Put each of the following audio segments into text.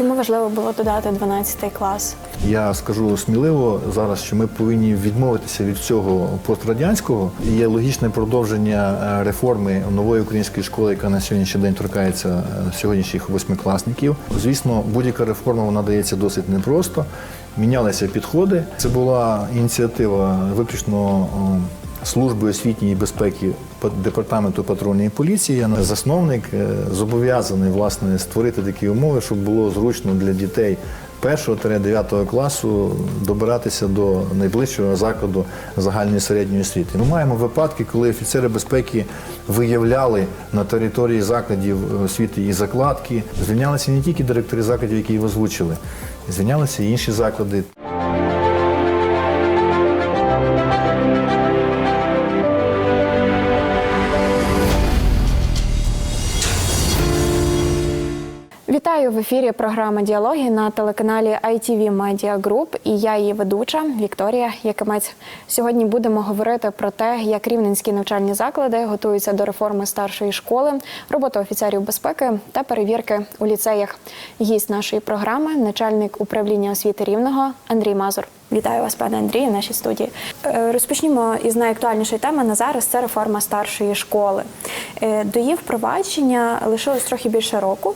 Чому важливо було додати 12 клас? Я скажу сміливо зараз, що ми повинні відмовитися від всього пострадянського. Є логічне продовження е, реформи нової української школи, яка на сьогоднішній день торкається е, сьогоднішніх восьмикласників. Звісно, будь-яка реформа вона дається досить непросто. Мінялися підходи. Це була ініціатива виключно служби освітньої безпеки департаменту патрульної поліції. Засновник е, зобов'язаний власне створити такі умови, щоб було зручно для дітей 1-9 класу добиратися до найближчого закладу загальної середньої освіти. Ми маємо випадки, коли офіцери безпеки виявляли на території закладів освіти і закладки. Звільнялися не тільки директори закладів, які їх озвучили, звільнялися і інші заклади. Вітаю в ефірі програми Діалоги на телеканалі ITV Media Group і я її ведуча Вікторія Якимець. Сьогодні будемо говорити про те, як рівненські навчальні заклади готуються до реформи старшої школи, роботи офіцерів безпеки та перевірки у ліцеях. Гість нашої програми, начальник управління освіти рівного Андрій Мазур. Вітаю вас, пане Андрію, в нашій студії. Е, Розпочнімо із найактуальнішої теми на зараз. Це реформа старшої школи. Е, До її впровадження лишилось трохи більше року.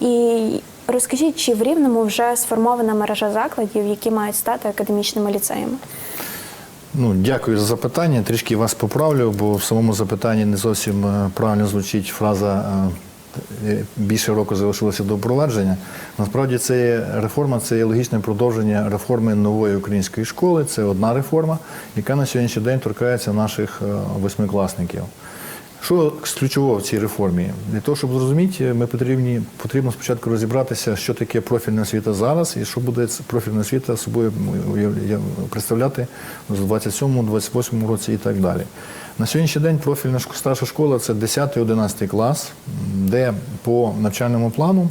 І розкажіть, чи в Рівному вже сформована мережа закладів, які мають стати академічними ліцеями? Ну, дякую за запитання. Трішки вас поправлю, бо в самому запитанні не зовсім е, правильно звучить фраза е, більше року залишилося до впровадження. Насправді це є реформа, це є логічне продовження реформи нової української школи. Це одна реформа, яка на сьогоднішній день торкається наших е, восьмикласників. Що ключового в цій реформі? Для того, щоб зрозуміти, ми потрібні, потрібно спочатку розібратися, що таке профільна освіта зараз і що буде профільна освіта собою представляти 27-му, 28-му році і так далі. На сьогоднішній день профільна старша школа це 10-11 клас, де по навчальному плану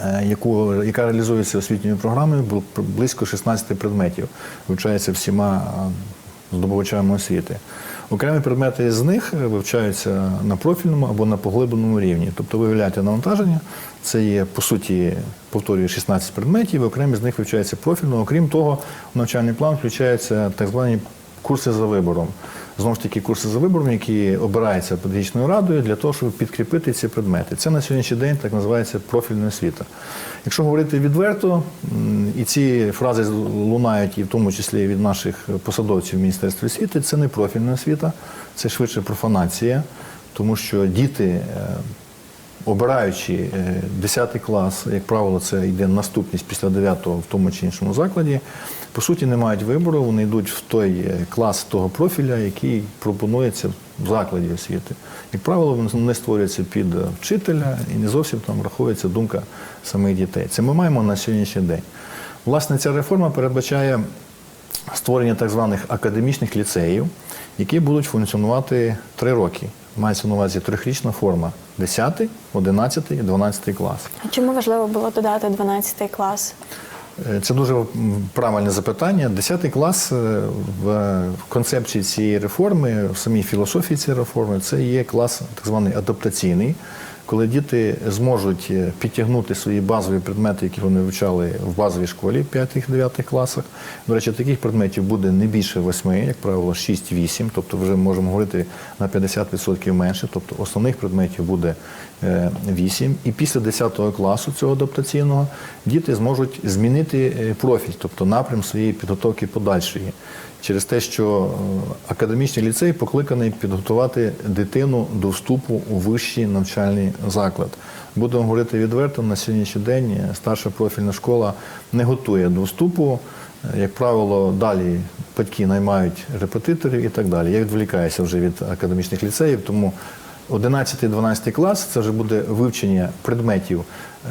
е, яку, яка реалізується освітньою програмою, близько 16 предметів, вивчається всіма е, здобувачами освіти. Окремі предмети з них вивчаються на профільному або на поглибленому рівні. Тобто виявляєте навантаження, це є, по суті, повторюю, 16 предметів, окремі з них вивчаються профільно. Окрім того, в навчальний план включаються так звані курси за вибором. Знову ж таки, курси за вибором, які обираються педагогічною радою для того, щоб підкріпити ці предмети. Це на сьогоднішній день так називається профільна освіта. Якщо говорити відверто, і ці фрази лунають, і в тому числі від наших посадовців Міністерства освіти, це не профільна освіта, це швидше профанація, тому що діти. е, Обираючи е, 10 клас, як правило, це йде наступність після 9 в тому чи іншому закладі, по суті, не мають вибору, вони йдуть в той е, клас того профіля, який пропонується в закладі освіти. Як правило, вони створюються під е, вчителя і не зовсім там враховується думка самих дітей. Це ми маємо на сьогоднішній день. Власне, ця реформа передбачає створення так званих академічних ліцеїв, які будуть функціонувати три роки. Мається на увазі трьохрічна форма 10, 11 і 12 клас. Чому важливо було додати 12 клас? Е, Це дуже правильне запитання. Десятий клас е, в концепції цієї реформи, в самій філософії цієї реформи, це є клас так званий адаптаційний, коли діти зможуть е, підтягнути свої базові предмети, які вони вивчали в базовій школі в 5-9 класах. До речі, таких предметів буде не більше 8, як правило, 6-8, тобто вже можемо говорити на 50% менше, тобто основних предметів буде е, 8. І після 10 класу цього адаптаційного діти зможуть змінити е, профіль, тобто напрям своєї підготовки подальшої. Через те, що е, академічний ліцей покликаний підготувати дитину до вступу у вищий навчальний заклад. Будемо говорити відверто, на сьогоднішній день е, старша профільна школа не готує до вступу. Е, Як правило, далі батьки наймають репетиторів і так далі. Я відволікаюся вже від академічних ліцеїв, тому 11-12 клас це вже буде вивчення предметів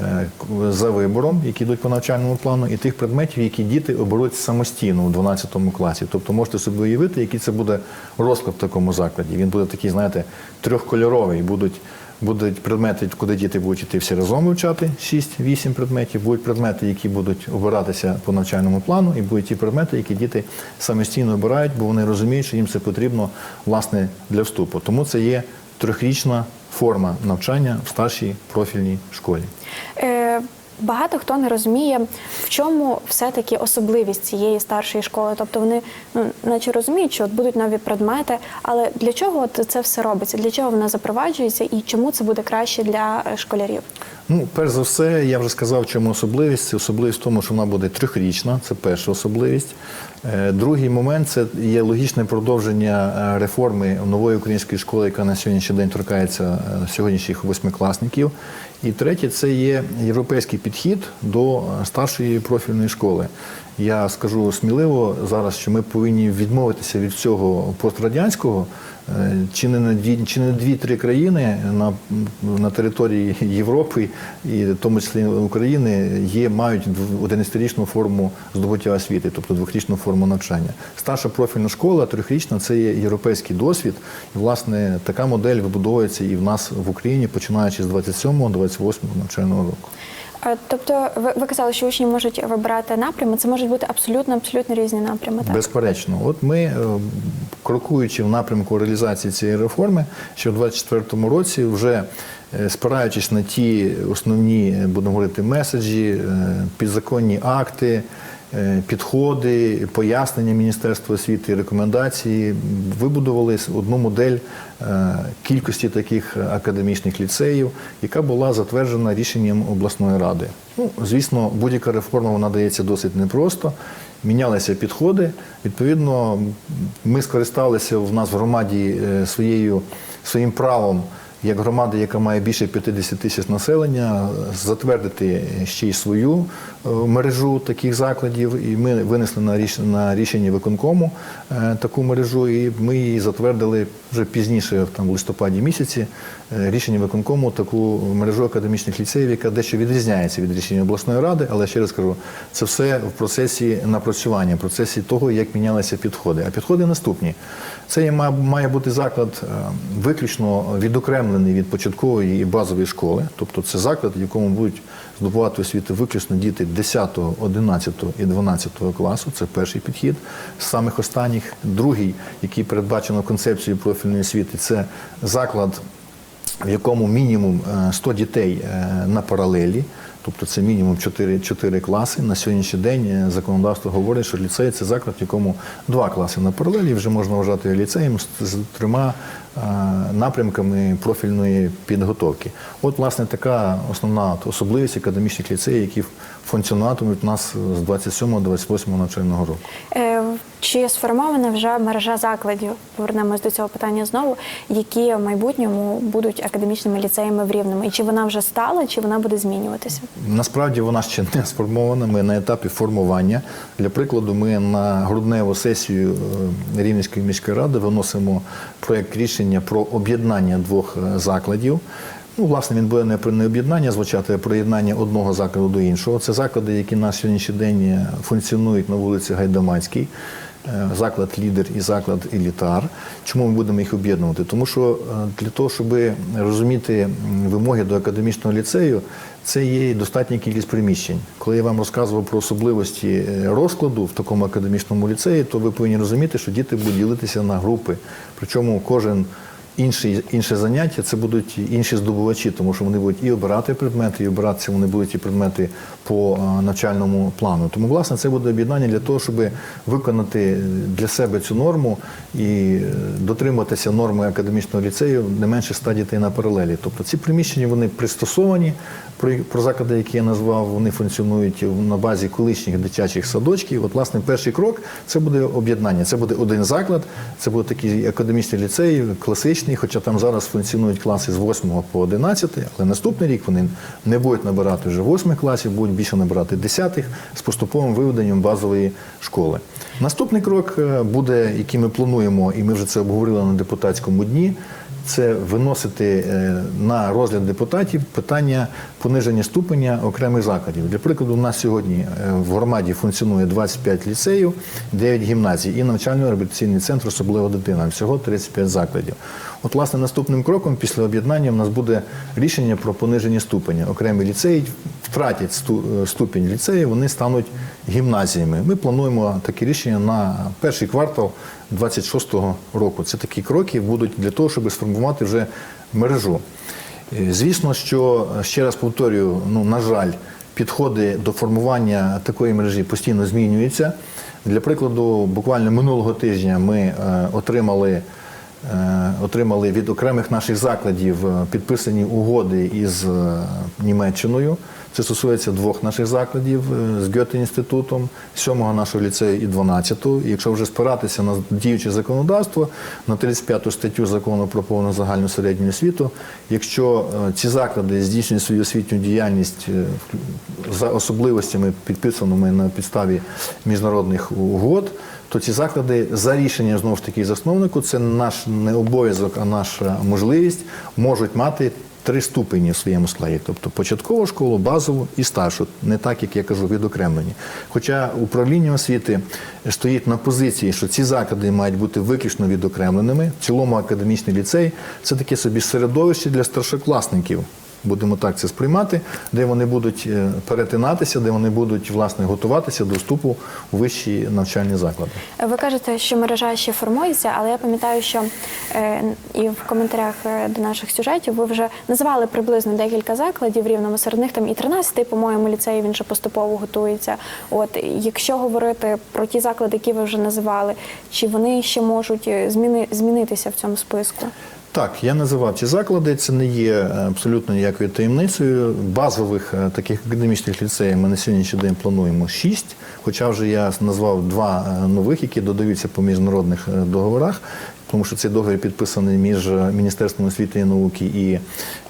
е, за вибором, які йдуть по навчальному плану, і тих предметів, які діти оберуть самостійно у 12 класі. Тобто можете собі уявити, який це буде розклад в такому закладі. Він буде такий, знаєте, трьохкольоровий. Будуть Будуть предмети, куди діти будуть йти всі разом вивчати, 6-8 предметів. Будуть предмети, які будуть обиратися по навчальному плану, і будуть ті предмети, які діти самостійно обирають, бо вони розуміють, що їм це потрібно власне для вступу. Тому це є трьохрічна форма навчання в старшій профільній школі. Е, багато хто не розуміє, в чому все-таки особливість цієї старшої школи. Тобто вони ну, наче розуміють, що от будуть нові предмети, але для чого от це все робиться? Для чого вона запроваджується і чому це буде краще для е, школярів? Ну, перш за все, я вже сказав, чому особливість. Особливість в тому, що вона буде трьохрічна, це перша особливість. Е, Другий момент це є логічне продовження е, реформи нової української школи, яка на сьогоднішній день торкається е, сьогоднішніх восьмикласників. І третє це є європейський підхід до старшої профільної школи. Я скажу сміливо зараз, що ми повинні відмовитися від цього пострадянського. Е, Чи не на дві, чи не дві-три країни на, на території Європи і в тому числі України є мають 11-річну форму здобуття освіти, тобто двохрічну форму навчання. Старша профільна школа, трьохрічна це є європейський досвід. І власне така модель вибудовується і в нас в Україні, починаючи з 27-28 навчального року. Тобто, ви, ви казали, що учні можуть вибирати напрями. Це можуть бути абсолютно абсолютно різні напрями. Так? Безперечно, от ми, е, крокуючи в напрямку реалізації цієї реформи, що в 2024 році вже е, спираючись на ті основні, е, будемо говорити, меседжі, підзаконні акти. Е, Підходи, пояснення Міністерства освіти, рекомендації вибудували одну модель е, кількості таких академічних ліцеїв, яка була затверджена рішенням обласної ради. Ну, звісно, будь-яка реформа вона дається досить непросто. Мінялися підходи. Відповідно, ми скористалися в нас в громаді е, своєю, своїм правом, як громада, яка має більше 50 тисяч населення, затвердити ще й свою е, мережу таких закладів. І ми винесли на рішення, на рішення виконкому е, таку мережу, і ми її затвердили вже пізніше, там, в листопаді місяці, е, рішення виконкому таку мережу академічних ліцеїв, яка дещо відрізняється від рішення обласної ради, але ще раз кажу, це все в процесі напрацювання, в процесі того, як мінялися підходи. А підходи наступні. Це має бути заклад виключно відокремлений від початкової і базової школи, тобто це заклад, в якому будуть здобувати освіту виключно діти 10, 11 і 12 класу. Це перший підхід з самих останніх. Другий, який передбачено концепцією профільної освіти, це заклад в якому мінімум е, 100 дітей е, на паралелі, тобто це мінімум 4, 4 класи. На сьогоднішній день е, законодавство говорить, що ліцей це заклад, в якому два класи на паралелі, вже можна вважати ліцеєм з, трьома е, напрямками профільної підготовки. От, власне, така основна особливість академічних ліцеїв, які функціонуватимуть у нас з 27-28 навчального року. Е, Чи сформована вже мережа закладів? Повернемось до цього питання знову, які в майбутньому будуть академічними ліцеями в Рівному? І чи вона вже стала, чи вона буде змінюватися? Насправді вона ще не сформована. Ми на етапі формування. Для прикладу, ми на грудневу сесію е, Рівненської міської ради виносимо проєкт рішення про об'єднання двох е, закладів. Ну, власне, він буде не про об'єднання звучати, а приєднання одного закладу до іншого. Це заклади, які на сьогоднішній день е, функціонують на вулиці Гайдамацькій. Е, Заклад лідер і заклад елітар. Чому ми будемо їх об'єднувати? Тому що е, для того, щоб розуміти вимоги до академічного ліцею, це є достатня кількість приміщень. Коли я вам розказував про особливості розкладу в такому академічному ліцеї, то ви повинні розуміти, що діти будуть ділитися на групи. Причому кожен інший, інше заняття це будуть інші здобувачі, тому що вони будуть і обирати предмети, і обиратися вони будуть і предмети по е, навчальному плану. Тому, власне, це буде об'єднання для того, щоб виконати для себе цю норму і е, дотриматися норми академічного ліцею не менше 100 дітей на паралелі. Тобто ці приміщення вони пристосовані. Про, про заклади, які я назвав, вони функціонують на базі колишніх дитячих садочків. От, власне, перший крок це буде об'єднання. Це буде один заклад, це буде такий академічний ліцей, класичний, хоча там зараз функціонують класи з 8 по 11, але наступний рік вони не будуть набирати вже 8 класів, будуть більше набирати 10 з поступовим виведенням базової школи. Наступний крок е, буде, який ми плануємо, і ми вже це обговорили на депутатському дні. Це виносити е, на розгляд депутатів питання пониження ступеня окремих закладів. Для прикладу, у нас сьогодні е, в громаді функціонує 25 ліцеїв, 9 гімназій і навчально-реабілітаційний центр, особливо дитина. Всього 35 закладів. От, власне, наступним кроком після об'єднання в нас буде рішення про пониження ступеня. Окремі ліцеї втратять е, ступінь ліцею, вони стануть гімназіями. Ми плануємо таке рішення на перший квартал 26-го року. Це такі кроки будуть для того, щоб сформувати вже мережу. Е, Звісно, що е, ще раз повторюю, ну на жаль, підходи до формування такої мережі постійно змінюються. Для прикладу, буквально минулого тижня ми е, отримали отримали від окремих наших закладів е, підписані угоди із е, Німеччиною. Це стосується двох наших закладів е, з Гьоте-інститутом, сьомого нашого ліцею і 12-го. І Якщо вже спиратися на діюче законодавство, на 35 статтю закону про повну загальну середню освіту, якщо е, ці заклади здійснюють свою освітню діяльність е, за особливостями, підписаними на підставі міжнародних угод, то ці заклади за рішенням знову ж таки засновнику, це наш не обов'язок, а наша можливість, можуть мати три ступені в своєму складі, тобто початкову школу, базову і старшу, не так, як я кажу, відокремлені. Хоча управління освіти стоїть на позиції, що ці заклади мають бути виключно відокремленими. В цілому академічний ліцей це таке собі середовище для старшокласників. Будемо так це сприймати, де вони будуть е, перетинатися, де вони будуть власне готуватися до вступу у вищі навчальні заклади. Ви кажете, що мережа ще формується, але я пам'ятаю, що е, і в коментарях е, до наших сюжетів ви вже називали приблизно декілька закладів рівному серед них там і 13-й, по-моєму, ліцей він вже поступово готується. От якщо говорити про ті заклади, які ви вже називали, чи вони ще можуть е, зміни, змінитися в цьому списку? Так, я називав ці заклади. Це не є е, абсолютно ніякою таємницею. Базових е, таких академічних ліцеїв ми на сьогоднішній день плануємо шість. Хоча вже я назвав два е, нових, які додаються по міжнародних договорах. Тому що цей договір підписаний між Міністерством освіти і науки і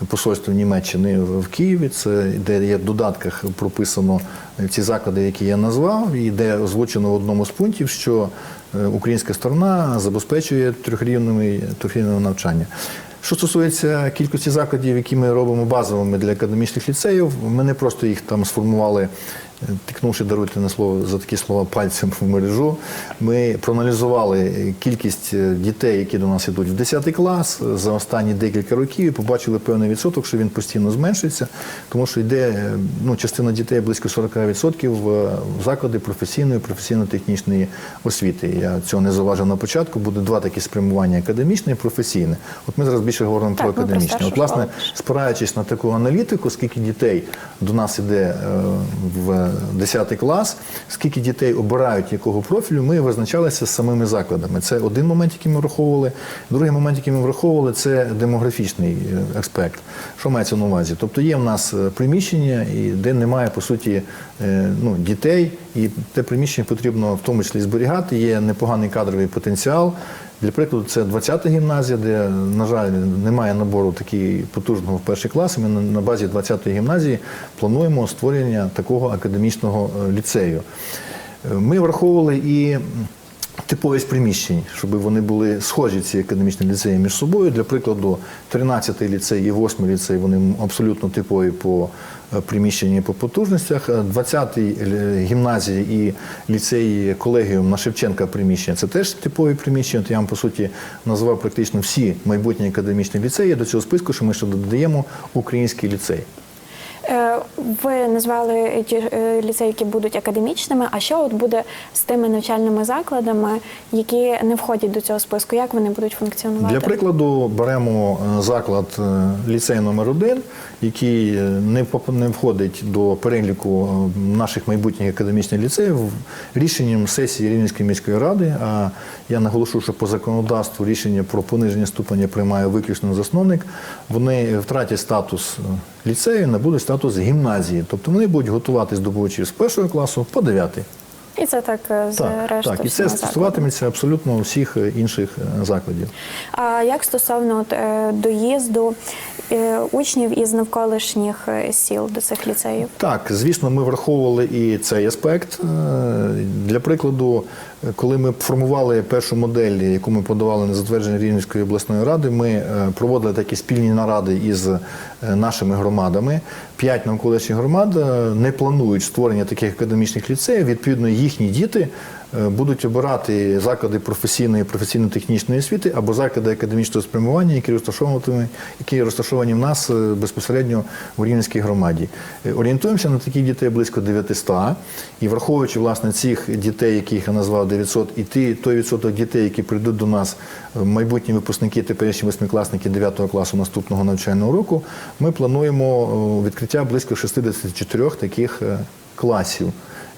посольством Німеччини в Києві. Це де є в додатках прописано ці заклади, які я назвав, і де озвучено в одному з пунктів, що українська сторона забезпечує трьохрівневе трьохрівневе навчання. Що стосується кількості закладів, які ми робимо базовими для академічних ліцеїв, ми не просто їх там сформували, е, тикнувши даруйте на слово за такі слова пальцем в мережу. Ми проаналізували кількість е, дітей, які до нас йдуть в 10 клас е, за останні декілька років, і побачили певний відсоток, що він постійно зменшується, тому що йде е, ну, частина дітей близько 40% в в заклади професійної, професійно-технічної освіти. Я цього не зауважив на початку. Буде два такі спрямування академічне і професійне. От ми зараз більше говоримо Так, про академічне. От, власне, спираючись на таку аналітику, скільки дітей до нас іде е, в 10 клас, скільки дітей обирають якого профілю, ми визначалися з самими закладами. Це один момент, який ми враховували. Другий момент, який ми враховували, це демографічний е, аспект. Що мається на увазі? Тобто є в нас е, приміщення, де немає по суті е, ну, дітей, і те приміщення потрібно в тому числі зберігати. Є непоганий кадровий потенціал. Для прикладу, це 20-та гімназія, де, на жаль, немає набору такий потужного в перший клас. Ми на- на базі 20-ї гімназії плануємо створення такого академічного е, ліцею. Е, Ми враховували і типовість приміщень, щоб вони були схожі ці академічні ліцеї між собою. Для прикладу, 13-й ліцей і 8-й ліцей вони абсолютно типові по е, приміщенню і по потужностях. Е, 20-й е, гімназії і ліцей колегіум на Шевченка приміщення це теж типові приміщення. Я вам по суті назвав практично всі майбутні академічні ліцеї до цього списку, що ми ще додаємо український ліцей. Е, Ви назвали ті е, ліцеї, які будуть академічними. А що от буде з тими навчальними закладами, які не входять до цього списку? Як вони будуть функціонувати? Для прикладу беремо е, заклад ліцей номер 1 який не входить до переліку наших майбутніх академічних ліцеїв рішенням сесії Рівненської міської ради. А я наголошу, що по законодавству рішення про пониження ступеня приймає виключно засновник. Вони втратять статус ліцею, набудуть статус гімназії. Тобто вони будуть готувати здобувачів з першого класу по дев'ятий. І це так е, з Так, рештою так, і це стосуватиметься абсолютно всіх е, інших е, закладів. А як стосовно от, доїзду учнів із навколишніх сіл до цих ліцеїв? Так, звісно, ми враховували і цей аспект. Для прикладу, коли ми формували першу модель, яку ми подавали на затвердження Рівненської обласної ради, ми е, проводили такі спільні наради із е, нашими громадами. П'ять навколишніх громад е, не планують створення таких академічних ліцеїв. Відповідно, їхні діти будуть обирати заклади професійної професійно-технічної освіти або заклади академічного спрямування, які розташовані, які розташовані в нас е, безпосередньо у Рівненській громаді. Е, Орієнтуємося на таких дітей близько 900, і враховуючи власне цих дітей, яких я назвав 900, і ті, той відсоток дітей, які прийдуть до нас, е, майбутні випускники, теперішні восьмикласники 9 класу наступного навчального року, ми плануємо е, відкриття близько 64 таких е, класів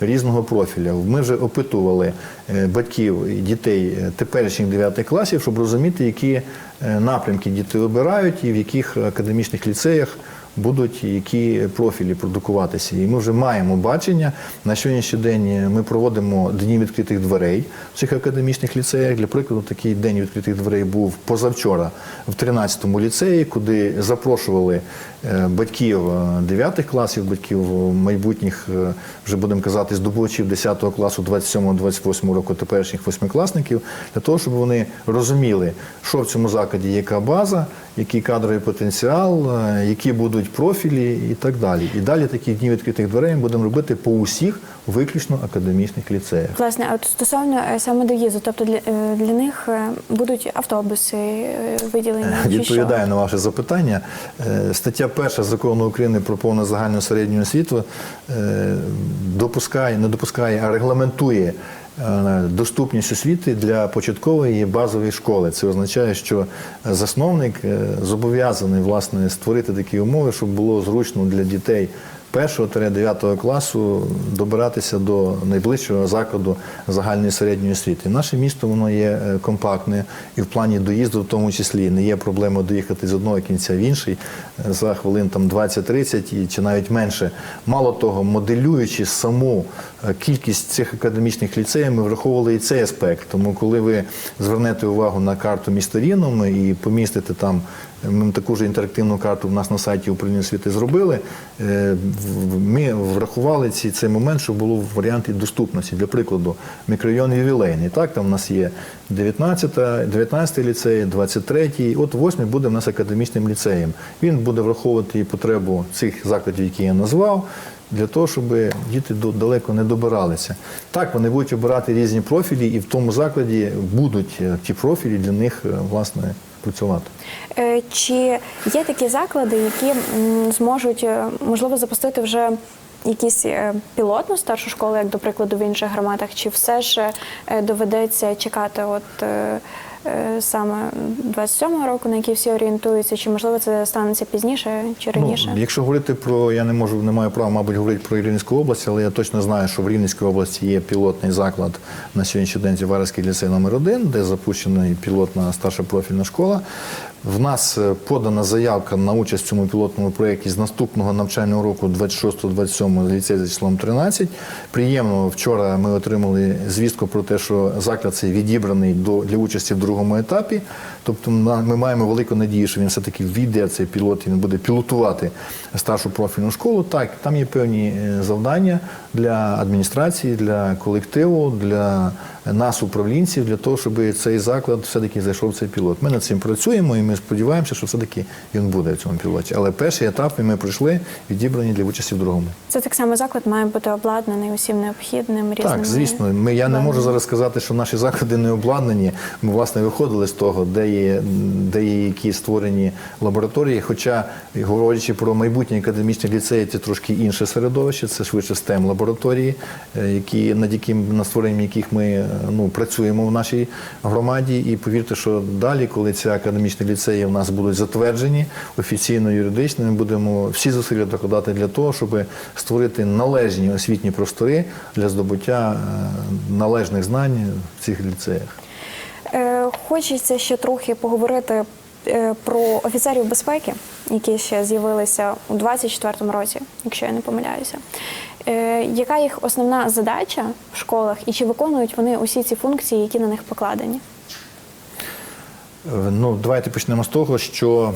різного профіля. Ми вже опитували е, батьків і дітей е, теперішніх 9 класів, щоб розуміти, які е, напрямки діти обирають і в яких академічних ліцеях будуть які профілі продукуватися. І ми вже маємо бачення. На сьогоднішній день ми проводимо дні відкритих дверей в цих академічних ліцеях. Для прикладу, такий день відкритих дверей був позавчора в 13-му ліцеї, куди запрошували е, батьків 9 класів, батьків майбутніх, е, вже будемо казати, здобувачів 10 класу 27-28 року теперішніх восьмикласників, для того, щоб вони розуміли, що в цьому закладі, яка база, який кадровий потенціал, е, які будуть профілі і так далі. І далі такі дні відкритих дверей ми будемо робити по усіх виключно академічних ліцеях. Власне, а от стосовно е, саме доїзду, тобто для, е, для них будуть автобуси виділені. Відповідаю на ваше запитання. Стаття 1 закону України про повну загальну середню освіту допускає, не допускає, а регламентує доступність освіти для початкової базової школи. Це означає, що засновник е, зобов'язаний власне створити такі умови, щоб було зручно для дітей. 1-9 класу добиратися до найближчого закладу загальної середньої освіти. Наше місто воно є е, компактне і в плані доїзду, в тому числі, не є проблема доїхати з одного кінця в інший е, за хвилин там 20-30 чи навіть менше. Мало того, моделюючи саму е, кількість цих академічних ліцеїв, ми враховували і цей аспект. Тому, коли ви звернете увагу на карту міста і помістите там ми таку ж інтерактивну карту в нас на сайті управління освіти зробили. Е, Ми врахували ці, цей момент, щоб було в варіанті доступності. Для прикладу, мікрорайон ювілейний. Так, там в нас є 19, 19 ліцей, 23, от 8 буде в нас академічним ліцеєм. Він буде враховувати і потребу цих закладів, які я назвав. Для того, щоб діти далеко не добиралися. Так, вони будуть обирати різні профілі, і в тому закладі будуть е, ті профілі для них е, власне працювати. Е, Чи є такі заклади, які зможуть е, можливо запустити вже якісь е, пілотну старшу школу, як до прикладу в інших громадах, чи все ж доведеться чекати от саме 27-го року, на який всі орієнтуються, чи можливо це станеться пізніше чи раніше? Ну, якщо говорити про, я не можу, не маю права, мабуть, говорити про Рівненську область, але я точно знаю, що в Рівненській області є пілотний заклад на сьогоднішній день Зіварський ліцей номер 1 де запущена пілотна старша профільна школа. В нас е, подана заявка на участь в цьому пілотному проєкті з наступного навчального року 26-27 ліцей за числом 13. Приємно, вчора ми отримали звістку про те, що заклад цей відібраний до, для участі в другому етапі. Тобто ми маємо велику надію, що він все-таки війде цей пілот і він буде пілотувати старшу профільну школу. Так, там є певні е, завдання для адміністрації, для колективу, для нас, управлінців, для того, щоб цей заклад все-таки зайшов в цей пілот. Ми над цим працюємо і ми сподіваємося, що все-таки він буде в цьому пілоті. Але перший етап ми пройшли відібрані для участі в другому. Це так само заклад має бути обладнаний усім необхідним різними. Так, звісно. Ми, я не можу зараз сказати, що наші заклади не обладнані. Ми, власне, виходили з того, де є, де є які створені лабораторії. Хоча, говорячи про майбутні академічні ліцеї, це трошки інше середовище, це швидше STEM лабораторії, е, які, над яким, над створенням яких ми ну, працюємо в нашій громаді. І повірте, що далі, коли ці академічні ліцеї в нас будуть затверджені офіційно, юридично, ми будемо всі зусилля докладати для того, щоб створити належні освітні простори для здобуття е, належних знань в цих ліцеях. Е, Хочеться ще трохи поговорити е, про офіцерів безпеки, які ще з'явилися у 24-му році, якщо я не помиляюся. Е, Яка їх основна задача в школах і чи виконують вони усі ці функції, які на них покладені? Е, Ну, давайте почнемо з того, що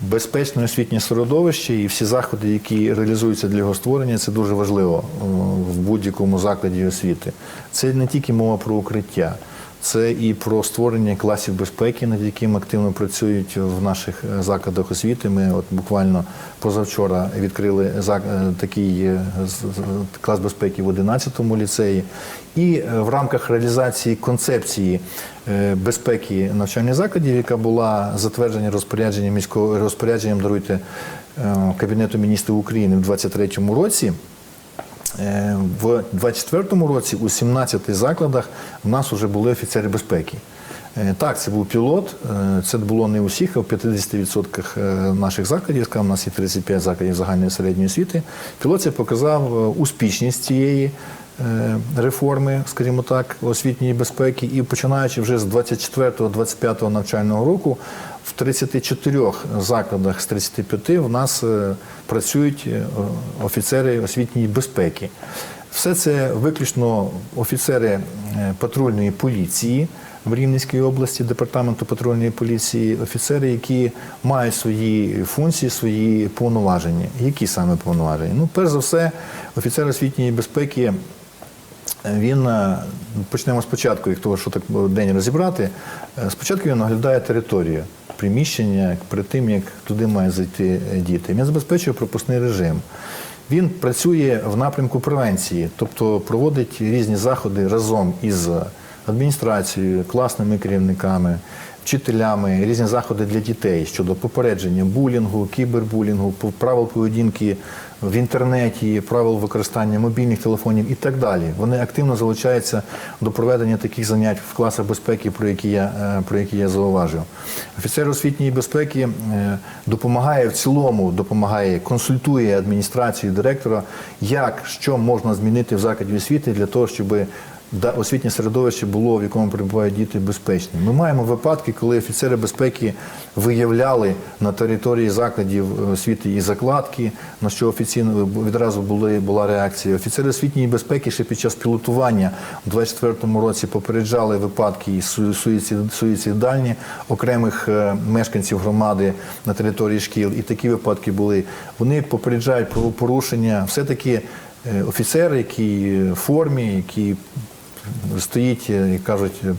безпечне освітнє середовище і всі заходи, які реалізуються для його створення, це дуже важливо е, в будь-якому закладі освіти. Це не тільки мова про укриття. Це і про створення класів безпеки, над яким активно працюють в наших е, закладах освіти. Ми от буквально позавчора відкрили е, такий е, клас безпеки в 11-му ліцеї. І в рамках реалізації концепції безпеки навчальних закладів, яка була затверджена розпорядженням міського розпорядженням даруйте Кабінету міністрів України в 2023 році. Е, В 24-му році у 17 закладах в нас вже були офіцери безпеки. Е, Так, це був пілот. е, Це було не усіх, а в 50% е, наших закладів. У нас є 35 закладів загальної середньої освіти. Пілот це показав успішність цієї реформи, скажімо так, освітньої безпеки. І починаючи вже з 24-25 навчального року, в 34 закладах з 35 в нас е, працюють е, офіцери освітньої безпеки. Все це виключно офіцери е, патрульної поліції в Рівненській області, департаменту патрульної поліції, офіцери, які мають свої функції, свої повноваження. Які саме повноваження? Ну, перш за все, офіцер освітньої безпеки він е, почнемо спочатку, як того, що так день розібрати. Е, Спочатку він оглядає територію, приміщення перед тим, як туди мають зайти е, діти. Він забезпечує пропускний режим. Він працює в напрямку превенції, тобто проводить різні заходи разом із адміністрацією, класними керівниками, вчителями, різні заходи для дітей щодо попередження булінгу, кібербулінгу, правил поведінки в інтернеті, правил використання мобільних телефонів і так далі. Вони активно залучаються до проведення таких занять в класах безпеки, про які я, е, про які я зауважив. Офіцер освітньої безпеки е, допомагає в цілому, допомагає, консультує адміністрацію директора, як що можна змінити в закладі освіти для того, щоб да- освітнє середовище було, в якому перебувають діти, безпечним. Ми маємо випадки, коли офіцери безпеки виявляли на території закладів е, освіти і закладки, на що офіційно відразу були, була реакція. Офіцери освітньої безпеки ще під час пілотування у 2024 році попереджали випадки су- суїцид- суїцидальні окремих е, мешканців громади на території шкіл. І такі випадки були. Вони попереджають про порушення. Все-таки е, офіцер, який в формі, який стоїть, і кажуть, е,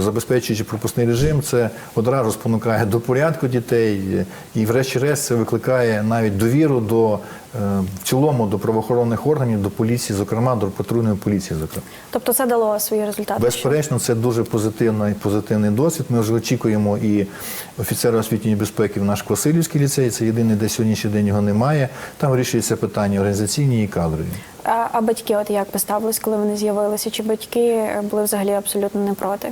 забезпечуючи пропускний режим, це одразу спонукає до порядку дітей, е, і, врешті-решт, це викликає навіть довіру до е, в цілому до правоохоронних органів, до поліції, зокрема до патрульної поліції. Зокрема, Тобто це дало свої результати. безперечно, це дуже позитивний, позитивний досвід. Ми вже очікуємо і офіцера освітньої безпеки в наш Васильівський ліцей. Це єдиний, де сьогоднішній день його немає. Там вирішується питання організаційні і кадрові. А, а батьки, от як поставились, коли вони з'явилися? Чи батьки е, були взагалі абсолютно не проти?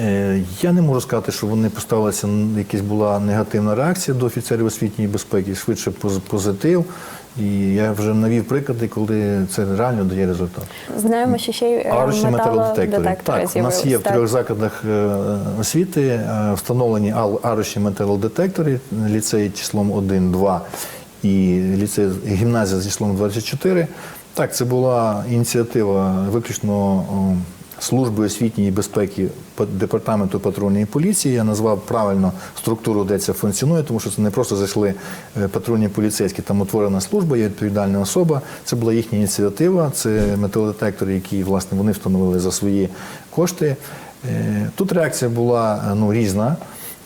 Е, Я не можу сказати, що вони поставилися, якась була негативна реакція до офіцерів освітньої безпеки, швидше поз- позитив. І я вже навів приклади, коли це реально дає результат. Знаємо, що ще й е, Арочні металодетектори. Так, у нас є в трьох закладах е, освіти е, встановлені арочні металодетектори, ліцей числом 1, 2 і ліцей гімназія з числом 24. Так, це була ініціатива виключно о, служби освітньої безпеки департаменту патрульної поліції. Я назвав правильно структуру, де це функціонує, тому що це не просто зайшли е, патрульні поліцейські, там утворена служба, є відповідальна особа. Це була їхня ініціатива. Це металодетектори, які власне вони встановили за свої кошти. Е, Тут реакція була е, ну, різна.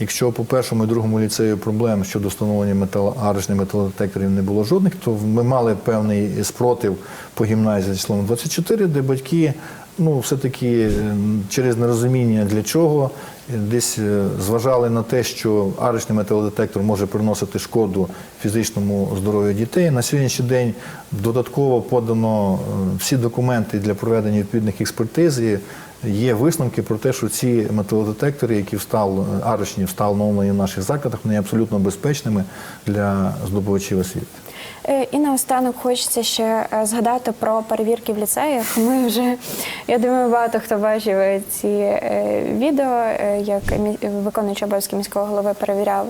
Якщо по першому і другому ліцею проблем щодо встановлення метал, арочних металодетекторів не було жодних, то ми мали певний спротив по гімназії з числом 24, де батьки ну, все-таки е, через нерозуміння для чого е, десь е, зважали на те, що арочний металодетектор може приносити шкоду фізичному здоров'ю дітей. На сьогоднішній день додатково подано всі документи для проведення відповідних експертиз. І Є висновки про те, що ці металодетектори, які встал, арочні встановлені в наших закладах, вони абсолютно безпечними для здобувачів освіти. Е, І наостанок хочеться ще е, згадати про перевірки в ліцеях. Ми вже, я думаю, багато хто бачив е, ці відео, як виконуючий обов'язки міського голови перевіряв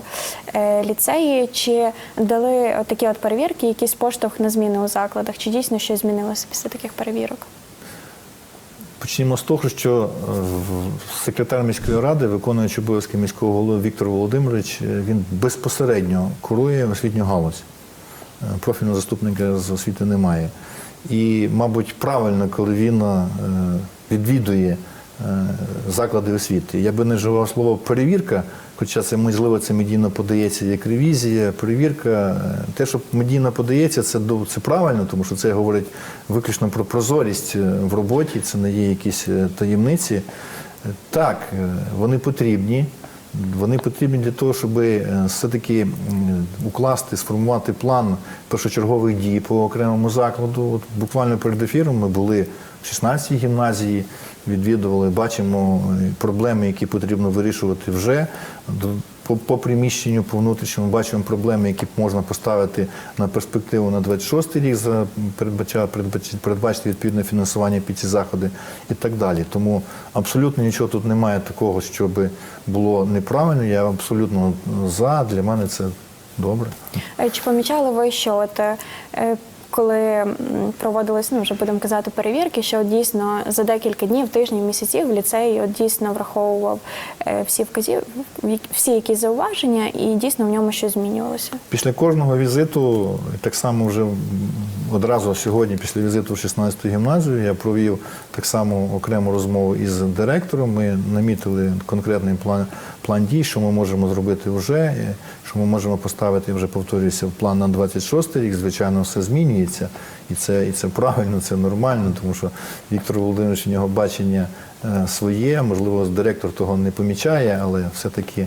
ліцеї. Чи дали такі от перевірки, якийсь поштовх на зміни у закладах? Чи дійсно щось змінилося після таких перевірок? Почнімо з того, що секретар міської ради, виконуючи обов'язки міського голови Віктор Володимирович, він безпосередньо курує освітню галузь. Профільного заступника з освіти немає. І, мабуть, правильно, коли він е, відвідує е, заклади освіти. Я би не вживав слово перевірка, хоча це можливо це медійно подається як ревізія, перевірка. Е, Те, що медійно подається, це це правильно, тому що це говорить виключно про прозорість в роботі, це не є якісь таємниці. Так, вони потрібні. Вони потрібні для того, щоб е, все-таки укласти, сформувати план першочергових дій по окремому закладу. От буквально перед ефіром ми були в 16-й гімназії, відвідували, бачимо е, проблеми, які потрібно вирішувати вже. По, по приміщенню, по внутрішньому бачимо проблеми, які можна поставити на перспективу на 26 рік, за передбача, передбач- передбачити відповідне фінансування під ці заходи і так далі. Тому абсолютно нічого тут немає такого, щоб було неправильно. Я абсолютно за. Для мене це добре. Чи помічали ви, що от е, коли проводились, ну вже будемо казати, перевірки, що дійсно за декілька днів, тижнів, місяців ліцей от дійсно враховував е, всі вказів, всі якісь зауваження, і дійсно в ньому щось змінювалося? Після кожного візиту, так само вже одразу сьогодні, після візиту в 16-ту гімназію, я провів так само окрему розмову із директором. Ми намітили конкретний план, план дій, що ми можемо зробити вже, е, що ми можемо поставити, вже повторююся, в план на 26 рік. Звичайно, все змінюється, і це, і це правильно, це нормально, тому що Віктор Володимирович у нього бачення е, своє, можливо, директор того не помічає, але все-таки.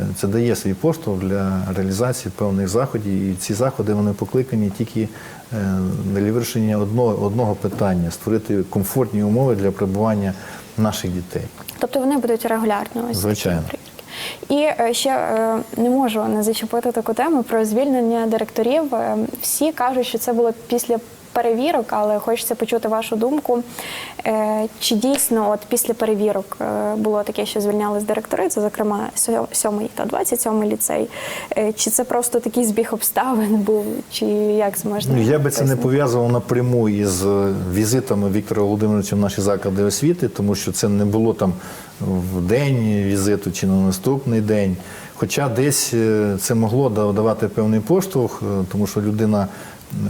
Е, Це дає свій поштовх для реалізації певних заходів, і ці заходи вони покликані тільки для вирішення одного, одного питання створити комфортні умови для перебування наших дітей. Тобто вони будуть регулярно ось Звичайно. І е, ще е, не можу не зачепити таку тему про звільнення директорів. Е, Всі кажуть, що це було після перевірок, але хочеться почути вашу думку. Чи дійсно от після перевірок було таке, що звільнялись директори, це зокрема 7 та 27 ліцей? Чи це просто такий збіг обставин був, чи як це можна? Ну, я би це не пов'язував напряму із візитами Віктора Володимировича в наші заклади освіти, тому що це не було там в день візиту чи на наступний день. Хоча десь е, це могло да- давати певний поштовх, е, тому що людина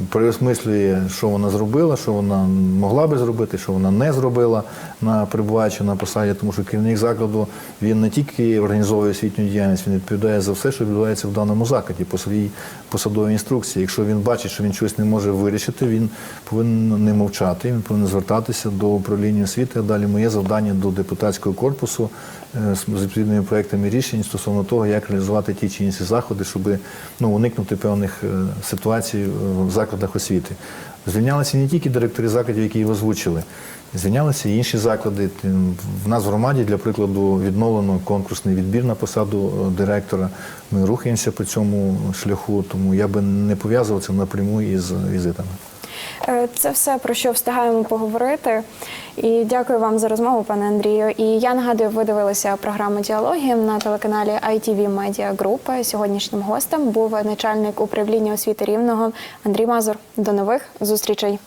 переосмислює, що вона зробила, що вона могла би зробити, що вона не зробила на перебуваючи на посаді, тому що керівник закладу він не тільки організовує освітню діяльність, він відповідає за все, що відбувається в даному закладі по своїй посадовій інструкції. Якщо він бачить, що він щось не може вирішити, він повинен не мовчати, він повинен звертатися до управління освіти. А далі моє завдання до депутатського корпусу е, з відповідними проектами рішень стосовно того, як реалізувати ті чи інші заходи, щоб ну, уникнути певних е, ситуацій е, в закладах освіти. Звільнялися не тільки директори закладів, які його озвучили. Звільнялися і інші заклади. В нас в громаді, для прикладу, відновлено конкурсний відбір на посаду е, директора. Ми рухаємося по цьому шляху, тому я би не пов'язував це напряму із візитами. Е, Це все про що встигаємо поговорити. І дякую вам за розмову, пане Андрію. І я нагадую, ви дивилися програму діалоги на телеканалі ITV Media Group. Сьогоднішнім гостем був начальник управління освіти рівного Андрій Мазур. До нових зустрічей.